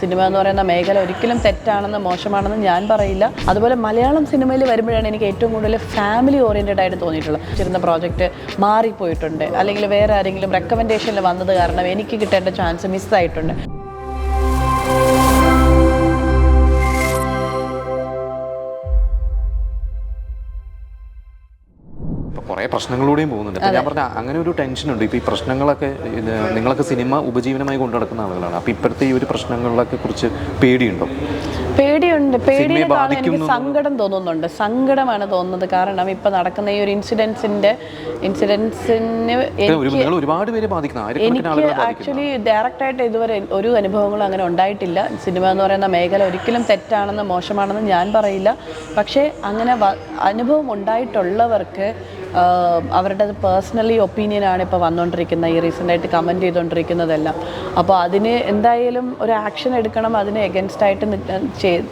Cinema എന്ന് പറയുന്ന മേഖല ഒരിക്കലും തെറ്റാണെന്ന് മോശമാണെന്ന് ഞാൻ പറയില്ല. അതുപോലെ മലയാളം സിനിമയിൽ വരുമ്പോഴാണ് എനിക്ക് ഏറ്റവും കൂടുതൽ ഫാമിലി ഓറിയന്റഡ് ആയിട്ട് തോന്നിയിട്ടുള്ളത്. ചിരുന്ന പ്രോജക്റ്റ് മാറിപ്പോയിട്ടുണ്ട്. അല്ലെങ്കിൽ വേറെ ആരെങ്കിലും റെക്കമെൻഡേഷനിൽ വന്നത് കാരണം എനിക്ക് കിട്ടേണ്ട ചാൻസ് മിസ്സായിട്ടുണ്ട് കുറേ പ്രശ്നങ്ങളിലൂടെയും പോകുന്നുണ്ട്. ഞാൻ പറഞ്ഞ അങ്ങനെ ഒരു ടെൻഷൻ ഉണ്ട്. ഇപ്പൊ ഈ പ്രശ്നങ്ങളൊക്കെ നിങ്ങളൊക്കെ സിനിമ ഉപജീവനമായി കൊണ്ടു നടക്കുന്ന ആളുകളാണ്. അപ്പൊ ഇപ്പോഴത്തെ ഈ ഒരു പ്രശ്നങ്ങളിലൊക്കെ കുറിച്ച് പേടിയുണ്ടോ? പേടിയുണ്ട്. പേടി എനിക്ക് സങ്കടം തോന്നുന്നുണ്ട്. സങ്കടമാണ് തോന്നുന്നത്. കാരണം ഇപ്പൊ നടക്കുന്ന ഈ ഒരു ഇൻസിഡൻസിന്റെ ഇൻസിഡൻസിന് ഒരു ഒരുപാട് പേര് എനിക്ക് ആക്ച്വലി ഡയറക്റ്റ് ആയിട്ട് ഇതുവരെ ഒരു അനുഭവങ്ങളും അങ്ങനെ ഉണ്ടായിട്ടില്ല. സിനിമ എന്ന് പറയുന്ന മേഖല ഒരിക്കലും തെറ്റാണെന്ന് മോശമാണെന്ന് ഞാൻ പറയില്ല. പക്ഷേ അങ്ങനെ അനുഭവം ഉണ്ടായിട്ടുള്ളവർക്ക് അവരുടെ പേഴ്സണലി ഒപ്പീനിയനാണ് ഇപ്പോൾ വന്നുകൊണ്ടിരിക്കുന്നത് ഈ റീസെന്റായിട്ട് കമന്റ് ചെയ്തുകൊണ്ടിരിക്കുന്നതെല്ലാം അപ്പോൾ അതിന് എന്തായാലും ഒരു ആക്ഷൻ എടുക്കണം. അതിന് എഗൻസ്റ്റായിട്ട്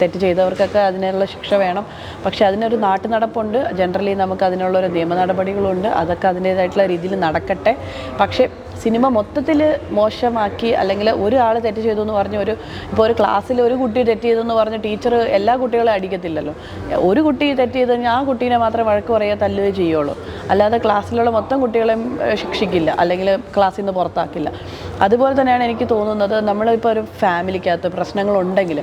തെറ്റ് ചെയ്തവർക്കൊക്കെ അതിനുള്ള ശിക്ഷ വേണം. പക്ഷേ അതിനൊരു നാട്ടു നടപ്പുണ്ട് ജനറലി നമുക്ക് അതിനുള്ള ഒരു നിയമ നടപടികളുണ്ട്. അതൊക്കെ അതിന്റേതായിട്ടുള്ള രീതിയിൽ നടക്കട്ടെ. പക്ഷേ സിനിമ മൊത്തത്തിൽ മോശമാക്കി അല്ലെങ്കിൽ ഒരാൾ തെറ്റ് ചെയ്തു എന്ന് പറഞ്ഞ് ഒരു ഇപ്പോൾ ഒരു ക്ലാസ്സിൽ ഒരു കുട്ടി തെറ്റ് ചെയ്തെന്ന് പറഞ്ഞ് ടീച്ചർ എല്ലാ കുട്ടികളെ അടിക്കത്തില്ലല്ലോ. ഒരു കുട്ടി തെറ്റ് ചെയ്ത് കഴിഞ്ഞാൽ ആ കുട്ടീനെ മാത്രമേ വഴക്ക് പറയുക തല്ലുകയോ ചെയ്യുള്ളൂ. അല്ലാതെ ക്ലാസ്സിലുള്ള മൊത്തം കുട്ടികളെയും ശിക്ഷിക്കില്ല. അല്ലെങ്കിൽ ക്ലാസ്സിൽ നിന്ന് പുറത്താക്കില്ല. അതുപോലെ തന്നെയാണ് എനിക്ക് തോന്നുന്നത് നമ്മളിപ്പോൾ ഒരു ഫാമിലിക്കകത്ത് പ്രശ്നങ്ങളുണ്ടെങ്കിൽ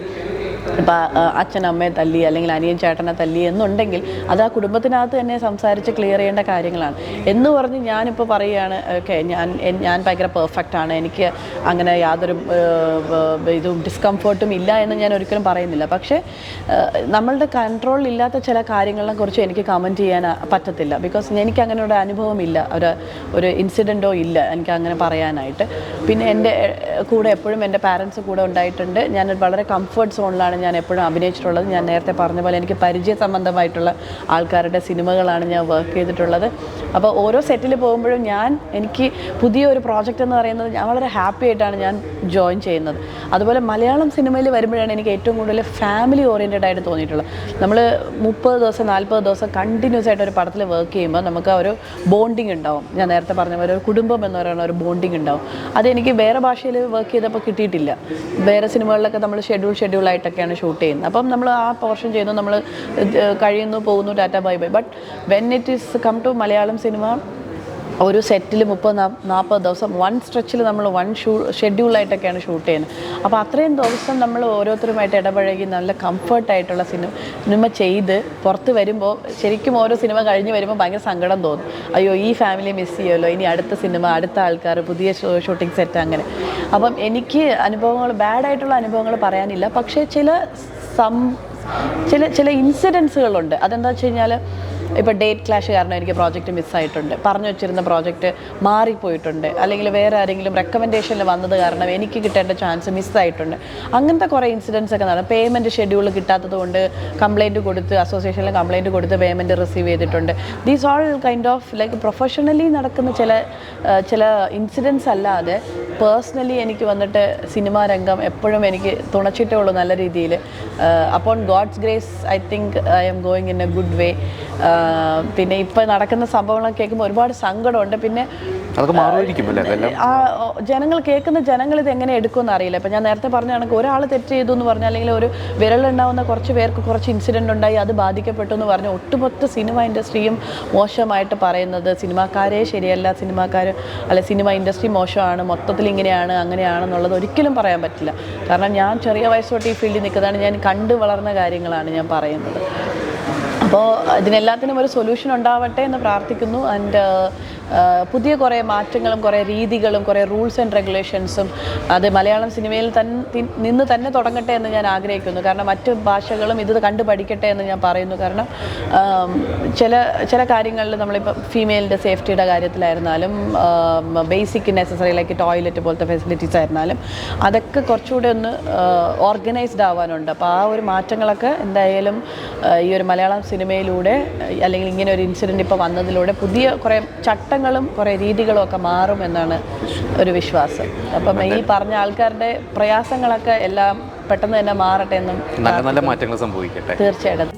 ഇപ്പം അച്ഛൻ അമ്മയെ തല്ലി അല്ലെങ്കിൽ അനിയൻ ചേട്ടനെ തല്ലി എന്നുണ്ടെങ്കിൽ അത് ആ കുടുംബത്തിനകത്ത് തന്നെ സംസാരിച്ച് ക്ലിയർ ചെയ്യേണ്ട കാര്യങ്ങളാണ്. എന്ന് പറഞ്ഞ് ഞാനിപ്പോൾ പറയുകയാണ് ഓക്കെ ഞാൻ ഞാൻ ഭയങ്കര പെർഫെക്റ്റ് ആണ്. എനിക്ക് അങ്ങനെ യാതൊരു ഇതും ഡിസ്കംഫേർട്ടും ഇല്ല എന്ന് ഞാൻ ഒരിക്കലും പറയുന്നില്ല. പക്ഷേ നമ്മളുടെ കൺട്രോളിൽ ഇല്ലാത്ത ചില കാര്യങ്ങളെ കുറിച്ച് എനിക്ക് കമന്റ് ചെയ്യാൻ പറ്റത്തില്ല. ബിക്കോസ് എനിക്ക് അങ്ങനെ ഒരു അനുഭവം ഇല്ല. ഒരു ഒരു ഇൻസിഡന്റോ ഇല്ല എനിക്ക് അങ്ങനെ പറയാനായിട്ട്. പിന്നെ എന്റെ കൂടെ എപ്പോഴും എന്റെ പാരൻസ് കൂടെ ഉണ്ടായിട്ടുണ്ട്. ഞാൻ വളരെ കംഫർട്ട് സോണിലാണ് ഞാൻ എപ്പോഴും അഭിനയിച്ചിട്ടുള്ളത്. ഞാൻ നേരത്തെ പറഞ്ഞ പോലെ എനിക്ക് പരിചയ സംബന്ധമായിട്ടുള്ള ആൾക്കാരുടെ സിനിമകളാണ് ഞാൻ വർക്ക് ചെയ്തിട്ടുള്ളത്. അപ്പോൾ ഓരോ സെറ്റിൽ പോകുമ്പോഴും ഞാൻ എനിക്ക് പുതിയൊരു പ്രോജക്റ്റ് എന്ന് പറയുന്നത് ഞാൻ വളരെ ഹാപ്പി ആയിട്ടാണ് ഞാൻ ജോയിൻ ചെയ്യുന്നത്. അതുപോലെ മലയാളം സിനിമയിൽ വരുമ്പോഴാണ് എനിക്ക് ഏറ്റവും കൂടുതൽ ഫാമിലി ഓറിയന്റഡ് ആയിട്ട് തോന്നിയിട്ടുള്ളത്. നമ്മൾ മുപ്പത് ദിവസം നാൽപ്പത് ദിവസം കണ്ടിന്യൂസ് ആയിട്ട് ഒരു പടത്തിൽ വർക്ക് ചെയ്യുമ്പോൾ നമുക്ക് ഒരു ബോണ്ടിങ് ഉണ്ടാവും. ഞാൻ നേരത്തെ പറഞ്ഞ പോലെ ഒരു കുടുംബം എന്ന് പറയുന്ന ഒരു ബോണ്ടിങ് ഉണ്ടാവും. അതെനിക്ക് വേറെ ഭാഷയിൽ വർക്ക് ചെയ്തപ്പോൾ കിട്ടിയിട്ടില്ല. വേറെ സിനിമകളിലൊക്കെ നമ്മൾ ഷെഡ്യൂൾ ഷെഡ്യൂൾ ആയിട്ടൊക്കെയാണ് ഷൂട്ട് ചെയ്യുന്നത്. അപ്പം നമ്മൾ ആ പോർഷൻ ചെയ്യുന്നു നമ്മൾ കഴിയുന്നു പോകുന്നു tata bye bye. But when it is come to Malayalam cinema ഒരു സെറ്റിൽ മുപ്പത് നാൽപ്പത് ദിവസം വൺ സ്ട്രെച്ചിൽ നമ്മൾ വൺ ഷൂ ഷെഡ്യൂളായിട്ടൊക്കെയാണ് ഷൂട്ട് ചെയ്യുന്നത്. അപ്പോൾ അത്രയും ദിവസം നമ്മൾ ഓരോരുത്തരുമായിട്ട് ഇടപഴകി നല്ല കംഫർട്ടായിട്ടുള്ള സിനിമ സിനിമ ചെയ്ത് പുറത്ത് വരുമ്പോൾ ശരിക്കും ഓരോ സിനിമ കഴിഞ്ഞ് വരുമ്പോൾ ഭയങ്കര സങ്കടം തോന്നും. അയ്യോ ഈ ഫാമിലി മിസ് ചെയ്യുമല്ലോ ഇനി അടുത്ത സിനിമ അടുത്ത ആൾക്കാർ പുതിയ ഷൂട്ടിംഗ് സെറ്റ് അങ്ങനെ. അപ്പം എനിക്ക് അനുഭവങ്ങൾ ബാഡായിട്ടുള്ള അനുഭവങ്ങൾ പറയാനില്ല. പക്ഷേ ചില സം ചില ചില ഇൻസിഡൻസുകളുണ്ട് അതെന്താ വെച്ച് കഴിഞ്ഞാൽ ഇപ്പോൾ ഡേറ്റ് ക്ലാഷ് കാരണം എനിക്ക് പ്രോജക്റ്റ് മിസ്സായിട്ടുണ്ട് പറഞ്ഞു വെച്ചിരുന്ന പ്രോജക്റ്റ് മാറിപ്പോയിട്ടുണ്ട്. അല്ലെങ്കിൽ വേറെ ആരെങ്കിലും റെക്കമെൻഡേഷനിൽ വന്നത് കാരണം എനിക്ക് കിട്ടേണ്ട ചാൻസ് മിസ്സായിട്ടുണ്ട് അങ്ങനത്തെ കുറേ ഇൻസിഡൻസ് ഒക്കെ നടന്നു. പേയ്മെന്റ് ഷെഡ്യൂൾ കിട്ടാത്തത് കൊണ്ട് കംപ്ലയിന്റ് കൊടുത്ത് അസോസിയേഷനിൽ കംപ്ലയിന്റ് കൊടുത്ത് പേയ്മെന്റ് റിസീവ് ചെയ്തിട്ടുണ്ട്. These all kind of like professionally നടക്കുന്ന ചില ചില ഇൻസിഡൻസ് അല്ലാതെ പേഴ്സണലി എനിക്ക് വന്നിട്ട് സിനിമാ രംഗം എപ്പോഴും എനിക്ക് തുണച്ചിട്ടേ ഉള്ളൂ നല്ല രീതിയിൽ. അപ്പോൾ God's grace I think I am going in a good way പിന്നെ ഇപ്പം നടക്കുന്ന സംഭവങ്ങളൊക്കെ കേൾക്കുമ്പോൾ ഒരുപാട് സങ്കടമുണ്ട്. പിന്നെ ആ ജനങ്ങൾ കേൾക്കുന്ന ജനങ്ങൾ ഇത് എങ്ങനെ എടുക്കുമെന്ന് അറിയില്ല. ഇപ്പം ഞാൻ നേരത്തെ പറഞ്ഞ കണക്ക് ഒരാൾ തെറ്റ് ചെയ്തു എന്ന് പറഞ്ഞാൽ അല്ലെങ്കിൽ ഒരു വിരലുണ്ടാവുന്ന കുറച്ച് പേർക്ക് കുറച്ച് ഇൻസിഡന്റ് ഉണ്ടായി അത് ബാധിക്കപ്പെട്ടു എന്ന് പറഞ്ഞ് ഒട്ടുമൊത്ത സിനിമ ഇൻഡസ്ട്രിയും മോശമായിട്ട് പറയുന്നത്. സിനിമാക്കാരെ ശരിയല്ല സിനിമാക്കാർ അല്ലെ സിനിമ ഇൻഡസ്ട്രി മോശമാണ്. മൊത്തത്തിൽ ഇങ്ങനെയാണ് അങ്ങനെയാണെന്നുള്ളത് ഒരിക്കലും പറയാൻ പറ്റില്ല. കാരണം ഞാൻ ചെറിയ വയസ്സോട്ട് ഈ ഫീൽഡിൽ നിൽക്കുന്നതാണ് ഞാൻ കണ്ടു വളർന്ന കാര്യങ്ങളാണ് ഞാൻ പറയുന്നത്. അപ്പോൾ ഇതിനെല്ലാത്തിനും ഒരു സൊല്യൂഷൻ ഉണ്ടാവട്ടെ എന്ന് പ്രാർത്ഥിക്കുന്നു. ആൻഡ് പുതിയ കുറേ മാറ്റങ്ങളും കുറേ രീതികളും കുറേ റൂൾസ് ആൻഡ് റെഗുലേഷൻസും അത് മലയാളം സിനിമയിൽ തന്നെ നിന്ന് തന്നെ തുടങ്ങട്ടെ എന്ന് ഞാൻ ആഗ്രഹിക്കുന്നു. കാരണം മറ്റ് ഭാഷകളും ഇത് കണ്ടു പഠിക്കട്ടെ എന്ന് ഞാൻ പറയുന്നു. കാരണം ചില ചില കാര്യങ്ങളിൽ നമ്മളിപ്പോൾ ഫീമെയിലിന്റെ സേഫ്റ്റിയുടെ കാര്യത്തിലായിരുന്നാലും ബേസിക് നെസസറി ലൈക്ക് ടോയ്ലറ്റ് പോലത്തെ ഫെസിലിറ്റീസ് ആയിരുന്നാലും അതൊക്കെ കുറച്ചുകൂടെ ഒന്ന് ഓർഗനൈസ്ഡ് ആവാനുണ്ട്. അപ്പോൾ ആ ഒരു മാറ്റങ്ങളൊക്കെ എന്തായാലും ഈ ഒരു മലയാളം സിനിമയിലൂടെ അല്ലെങ്കിൽ ഇങ്ങനെ ഒരു ഇൻസിഡന്റ് ഇപ്പോൾ വന്നതിലൂടെ പുതിയ കുറേ ചട്ടങ്ങളും കുറേ രീതികളും ഒക്കെ മാറും എന്നാണ് ഒരു വിശ്വാസം. അപ്പം ഈ പറഞ്ഞ ആൾക്കാരുടെ പ്രയാസങ്ങളൊക്കെ എല്ലാം പെട്ടെന്ന് തന്നെ മാറട്ടെ എന്നും നല്ല നല്ല മാറ്റങ്ങൾ സംഭവിക്കട്ടെ. തീർച്ചയായിട്ടും.